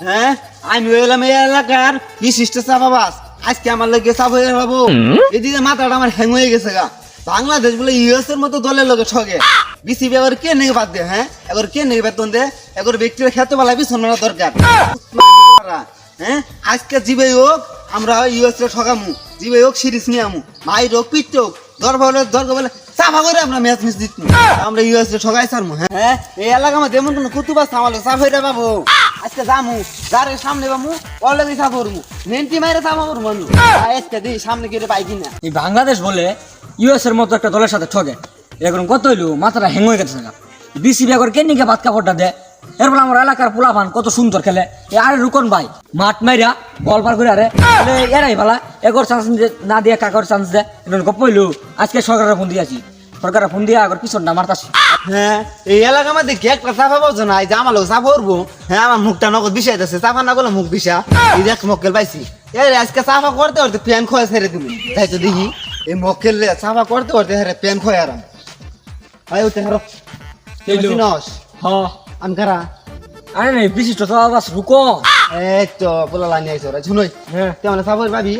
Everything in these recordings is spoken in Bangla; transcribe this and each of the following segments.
হ্যাঁ? আমি হইলাম এই এলাকার বিশিষ্ট চাপাবাস। আজকে আমার লোকে চাপ হয়ে যাব। এদিকে মাথাটা আমার হ্যাং হয়ে গেছে গা। বাংলাদেশ বলে ইউএস এর মতো দলের লোকে ঠগে। বিসিবি এবার কে নেই বাদ দে হ্যাঁ? এবার কে নেই বেতন দে? এবার ব্যক্তির খেতে বেলা বিছন দরকার। হ্যাঁ? আজকে জিবে হোক আমরা ইউএস এর ঠগামু। জিবে হোক সিরিজ নিয়ে আমু। মাই হোক পিট হোক দরবার দরকার বলে চাফা করে আমরা ম্যাচ মিস দিত আমরা ইউএস এ ঠগাই সারমু হ্যাঁ? এই এলাকা মধ্যে এমন কোনো কুতুব আছে আমার চাফ হইরা পাবো আজকে যামু যারে সামনে পামু অলরেডি চাফ করমু নেন্টি মাইরে চাফা করমু আমি আজকে দিই সামনে গিয়ে পাই কিনা। এই বাংলাদেশ বলে ইউএস এর মতো একটা দলের সাথে ঠকে এখন কত হইল, মাথাটা হ্যাং হয়ে গেছে বিসিবি এখন কে নিকে ভাত কাপড়টা দেয়? এরপর আমার এলাকার পোলাপান কত সুন্দর খেলে। এ আরে রুকন ভাই, মাঠ মাইরা বল পার করে আরে। এরাই ভালা, এগর চান্স না দিয়ে কাকর চান্স দেয় এখন গপ আজকে সরকারের ফোন দিয়েছি সরকারের ফোন দিয়ে আগর পিছনটা মারতাছি। হ্যাঁ এই এলাকা মধ্যে কি একটা চাফা পাবো না? এই যে আমার লোক চাফা করব হ্যাঁ আমার মুখটা নগদ বিষাইতেছে চাফা না করলে মুখ বিষা। এই এক মক্কেল পাইছি। এই রে, আজকে চাফা করতে করতে প্যান খোয়া ছেড়ে তুমি তাই তো দেখি এই মক্কেল চাফা করতে করতে হ্যাঁ প্যান খোয়া আরাম। আয় উঠে হারো। চিনস হ আমি কারা? আরে নাই বিশিষ্ট বাস রুকো। এই তো পোলা লাইনে আইছো রে শুনই? হ্যাঁ। কেমন চাফা ভাবি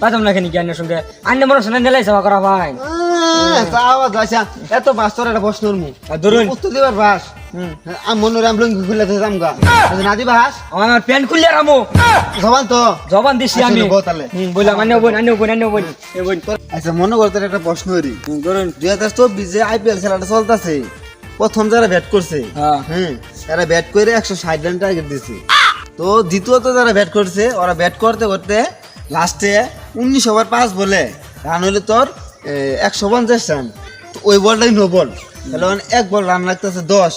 পাইতাম না কেন জ্ঞানের সঙ্গে। আন্নে মনে হচ্ছে না নেলাই সেবা করা ভাই। চাওয়া যাইছা এত বাস তোর একটা প্রশ্ন মু ধরুন। উত্তর দিবার বাস। হুম। আমি লঙ্গি খুলে দিতাম গা না দি বাস। আমার প্যান্ট খুললে রামো। সবান তো। জবান দিছি আমি। নেব বললাম আন্নে বোন আন্নে বোন আন্নে বোন আচ্ছা মনে করতে একটা প্রশ্ন রি ধরুন। দুই হাজার চব্বিশে আইপিএল খেলাটা চলতেছে প্রথম যারা ব্যাট করছে হ্যাঁ। হ্যাঁ এরা ব্যাট করে একশো ষাট রান টার্গেট দিছে। তো দ্বিতীয়ত যারা ব্যাট করছে ওরা ব্যাট করতে করতে লাস্টে উনিশ ওভার পাঁচ বলে। রান হইলে তোর একশো পঞ্চাশ রান। ওই বলটাই নো বল। তাহলে এক বল রান লাগতেছে দশ।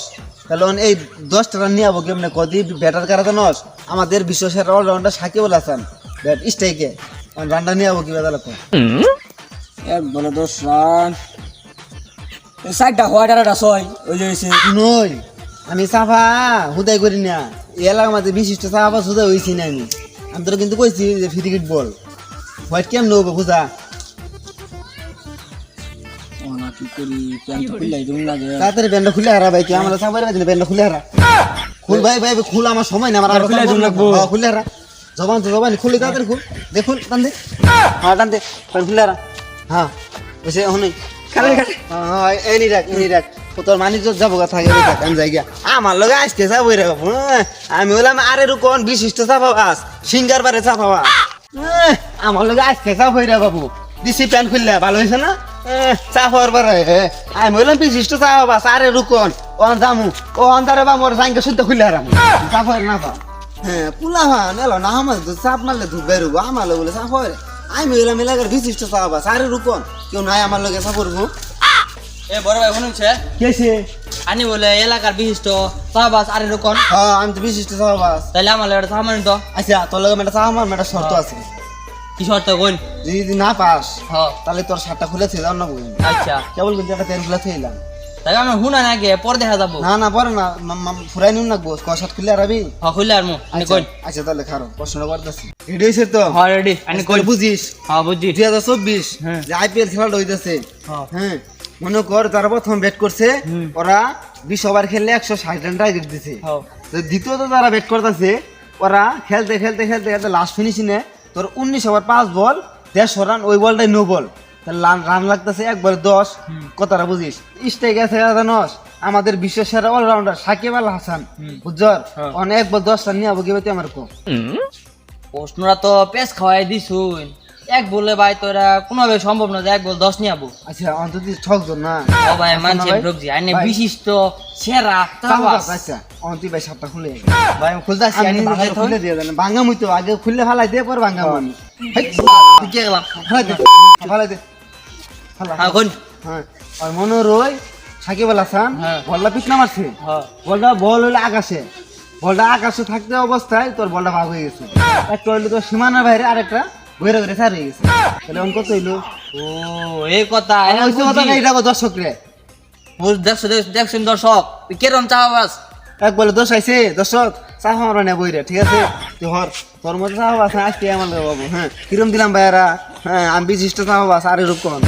তাহলে এই দশটা রান নিয়ে যাব কেমনে কদি ব্যাটার কারাতে নস। আমাদের বিশ্ব সেরা অলরাউন্ডার সাকিবুল হাসান। ব্যাট স্ট্রাইকে। রানটা নিয়ে যাব কীভাবে তাহলে এক বলে দশ রান। সাইডটা হোয়াইট আর একটা ছয়। ওই যে নই। আমি সাফা হুদাই করি না। এলাকার মধ্যে বিশিষ্ট সাফা হুদাই হয়েছি না আমি। আমি তোর কিন্তু কইছি যে ক্রিকেট বল। হোয়াইট কেমন নেব বুঝা করি প্যান্ট খুললাই তুমি লাগে। তাড়াতাড়ি ব্যান্ডটা খুলে হারা ভাই কি আমরা সাফাই পাইছি না খুলে হারা। খুল ভাই ভাই খুল আমার সময় না আমার আরও খুলে দিন লাগবো। হ্যাঁ, খুলে হারা। জবান তো জবান খুলে তাড়াতাড়ি খুল। দেখুন টান দে। হ্যাঁ টান দে টান খুলে হারা। হ্যাঁ বসে হ্যাঁ এনি রাখ এনি রাখ। ও তোর মানি তো যাব কথা গেলে থাক আমি যাই গিয়া। আমার লগে আজকে যাব রে বাবু আমি হলাম আরে রুকন বিশিষ্ট চাপাবাস সিঙ্গার বারে চাপাবাস। আমার লগে আজকে যাব রে বাবু। দিছি প্যান্ট খুললে ভালো হয়েছে না? চাপার বারে হ্যাঁ, আমি হলাম বিশিষ্ট চাপাবাস আরে রুকন ও জামু ও অন্ধারে বা মোর সাইকেল শুদ্ধ খুললে হারাম চাপার না পা হ্যাঁ পুলা ভান এলো না আমার তো চাপ মারলে ধূপ বেরোবো আমার লোক বলে চাপ হয় আমি হইলাম এলাকার বিশিষ্ট চাপাবাস আরে রুকন কেউ নাই আমার লগে চাপরবো এ বড় ভাই শুনুছে কেছে আনি বলে এলাকার বিশিষ্ট চাবাস আরে রকম হ্যাঁ আমি তো বিশিষ্ট চাপাবাস তাহলে আমার একটা সামান তো। আচ্ছা তোর লগে চাপা আমার মেটা শর্ত আছে। কি শর্ত কোন যদি না পাস হ তাহলে তোর শার্টটা খুলে থেকে না আচ্ছা। কেবল কিন্তু একটা তেল খুলে থেকে না পরে দেখা যাব। না না পরে না। ফুরাই নিন না গোস কয় শার্ট খুলে আরাবি হ খুললে আর মু। আচ্ছা আচ্ছা তাহলে খারো প্রশ্ন করতেছি। রেডি হয়েছে তো? হ রেডি আনি আজকে বুঝিস। হ্যাঁ হ্যাঁ। যে আইপিএল খেলাটা হইতেছে। হ্যাঁ। হ্যাঁ। মনে কর তারা প্রথম ব্যাট করছে ওরা বিশ ওভার খেললে একশো ষাট রান টার্গেট দিছে। হ্যাঁ। দ্বিতীয়ত যারা ব্যাট করতেছে ওরা খেলতে খেলতে খেলতে খেলতে লাস্ট ফিনিশিংয়ে তোর উনিশ ওভার পাঁচ বল দেড়শো রান ওই বলটাই নো বল রান লাগতেছে একবার দশ। কথাটা বুঝিস? স্ট্রাইক আছে নশ আমাদের বিশ্বের সেরা অলরাউন্ডার সাকিব আল হাসান। বুঝছর? হ্যাঁ। অনেক বল দশ রান নিয়ে আবো কি আমার কো। প্রশ্নটা তো পেস খাওয়াই দিছুন এক বলে ভাই তোরা কোনোভাবে সম্ভব না যে এক বল দশ নিয়ে আবো। আচ্ছা অন্তত ঠকতো না? ও ভাই মানছি ভাই? ঢুকছি আইনে বিশিষ্ট সেরা চাবাস আচ্ছা অন্তি ভাই সাতটা খুলে ভাই আমি খুলতে আসি নিজে ভাঙা খুলে দিয়ে দেন। ভাঙা মুই তো আগে খুললে ফালাই দে পর ভাঙা আমি কে গেলাম ফালাই দে ফালাই। হ্যাঁ কোন হ্যাঁ আর মনে রই সাকিব আল হাসান হ্যাঁ। বলটা পিছনা মারছে? হ্যাঁ। বলটা বল হইল আকাশে। বলটা আকাশে থাকতে অবস্থায় তোর বলটা ভাগ হয়ে গেছে। একটা হইল তোর সীমানার বাইরে আরেকটা ঘুরে ঘুরে সার হয়ে। গেছে তাহলে অঙ্ক কত হইল। ও এই কথা ওইসব কথা নাই এটা দর্শক রে। বুঝ দেখছ দেখছো- দেখছেন দর্শক কেরম চাবাস এক বলে দোষ আইছে দর্শক চাপ আমার নেব রে ঠিক আছে? তুই হর তোর মতো আছে আজকে আমার বাবু হ্যাঁ? কিরম দিলাম ভাইয়ারা হ্যাঁ? আমি বিশিষ্ট আছে আর এরকম।